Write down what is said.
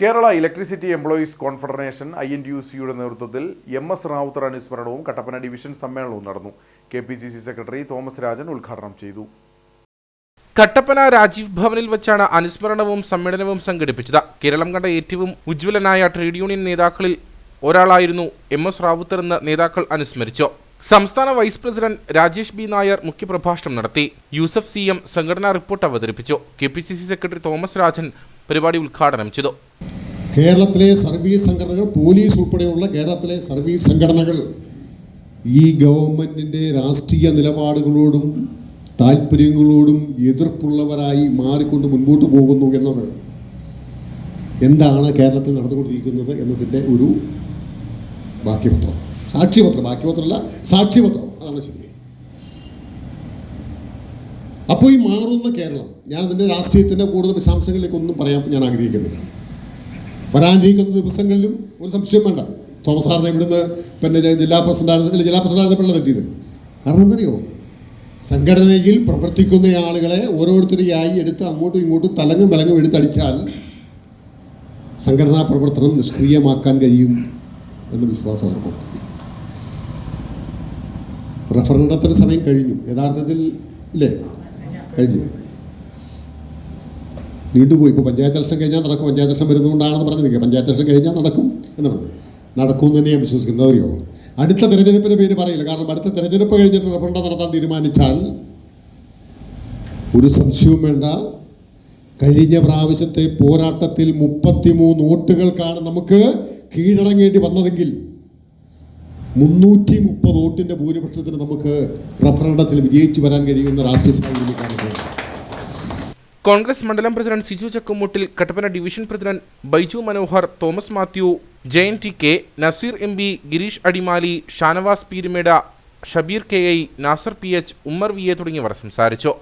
Kerala electricity employees confederation I N T U സിയുടെ നേതൃത്വത്തിൽ M S Rawther അനുസ്മരണവും Kattappana division സമ്മേളനവും നടന്നു. K P C C secretary Thomas Rajan ഉദ്ഘാടനം ചെയ്തു. കട്ടപ്പന രാജീവ് ഭവനിൽ വെച്ചാണ് അനുസ്മരണവും സമ്മേളനവും സംഘടിപ്പിച്ചത്. കേരളം കണ്ട ഏറ്റവും ഉജ്ജ്വലനായ ട്രേഡ് യൂണിയൻ നേതാക്കളിൽ ഒരാളായിരുന്നു എം എസ് റാവുത്തർ എന്ന് നേതാക്കൾ അനുസ്മരിച്ചു. സംസ്ഥാന vice president Rajesh B Nair മുഖ്യപ്രഭാഷണം നടത്തി. യൂസഫ് സി എം സംഘടനാ റിപ്പോർട്ട് അവതരിപ്പിച്ചു. K P C C secretary Thomas Rajan പരിപാടി ഉദ്ഘാടനം ചെയ്തു. കേരളത്തിലെ സർവീസ് സംഘടനകൾ പോലീസ് ഉൾപ്പെടെയുള്ള കേരളത്തിലെ സർവീസ് സംഘടനകൾ ഈ ഗവൺമെന്റിന്റെ രാഷ്ട്രീയ നിലപാടുകളോടും താല്പര്യങ്ങളോടും എതിർപ്പുള്ളവരായി മാറിക്കൊണ്ട് മുൻപോട്ട് പോകുന്നു എന്നത് എന്താണ് കേരളത്തിൽ നടന്നുകൊണ്ടിരിക്കുന്നത് എന്നതിന്റെ ഒരു ബാക്കിപത്രം സാക്ഷ്യപത്രം ബാക്കിപത്രമല്ല സാക്ഷ്യപത്രം. അതാണ് ശരി. അപ്പോൾ ഈ മാറുന്ന കേരളം ഞാൻ അതിന്റെ രാഷ്ട്രീയത്തിന്റെ കൂടുതൽ വിശദാംശങ്ങളിലേക്കൊന്നും പറയാൻ ഞാൻ ആഗ്രഹിക്കുന്നില്ല. വരാനിരിക്കുന്ന ദിവസങ്ങളിലും ഒരു സംശയം വേണ്ട. തോമസ് സാറിനെ ഇവിടുന്ന് പിന്നെ ജില്ലാ പ്രസിഡന്റ് ജില്ലാ പ്രസിഡന്റ് പിള്ള തെറ്റിയത്. കാരണം എന്തറിയോ? സംഘടനയിൽ പ്രവർത്തിക്കുന്ന ആളുകളെ ഓരോരുത്തരെയായി എടുത്ത് അങ്ങോട്ടും ഇങ്ങോട്ടും തലങ്ങും വിലങ്ങും എടുത്തടിച്ചാൽ സംഘടനാ പ്രവർത്തനം നിഷ്ക്രിയമാക്കാൻ കഴിയും എന്ന വിശ്വാസം അവർക്കുണ്ട്. റഫറണ്ടത്തിന് സമയം കഴിഞ്ഞു. യഥാർത്ഥത്തിൽ ഇല്ലേ? കഴിഞ്ഞു. നീണ്ടുപോയി ഇപ്പോൾ പഞ്ചായത്ത് ഇലക്ഷൻ കഴിഞ്ഞാൽ നടക്കും. പഞ്ചായത്ത് ഇലക്ഷൻ വരുന്നതുകൊണ്ടാണെന്ന് പറഞ്ഞിരിക്കുക. പഞ്ചായത്ത് ഇലക്ഷൻ കഴിഞ്ഞാൽ നടക്കും എന്ന് പറഞ്ഞു. നടക്കും തന്നെ ഞാൻ വിശ്വസിക്കുന്നത് അറിയോ? അടുത്ത തെരഞ്ഞെടുപ്പിന്റെ പേര് പറയില്ല. കാരണം അടുത്ത തെരഞ്ഞെടുപ്പ് കഴിഞ്ഞിട്ട് റഫണ്ട നടത്താൻ തീരുമാനിച്ചാൽ ഒരു സംശയവും വേണ്ട. കഴിഞ്ഞ പ്രാവശ്യത്തെ പോരാട്ടത്തിൽ മുപ്പത്തിമൂന്ന് വോട്ടുകൾക്കാണ് നമുക്ക് കീഴടങ്ങേണ്ടി വന്നതെങ്കിൽ മുന്നൂറ്റി മുപ്പത് വോട്ടിന്റെ ഭൂരിപക്ഷത്തിന് നമുക്ക് റഫറണ്ടത്തിൽ വിജയിച്ചു വരാൻ കഴിയുന്ന രാഷ്ട്രീയ സാഹചര്യമാണ് കോൺഗ്രസ് മണ്ഡലം president Siju Chakkumuttil Kattappana division president Baiju Manohar Thomas Mathew Jayan T K Nazeer M P Girish Adimali Shanavas Peerumedu Shabeer K I Nasar P H Ummer V A തുടങ്ങിയവർ സംസാരിച്ചു.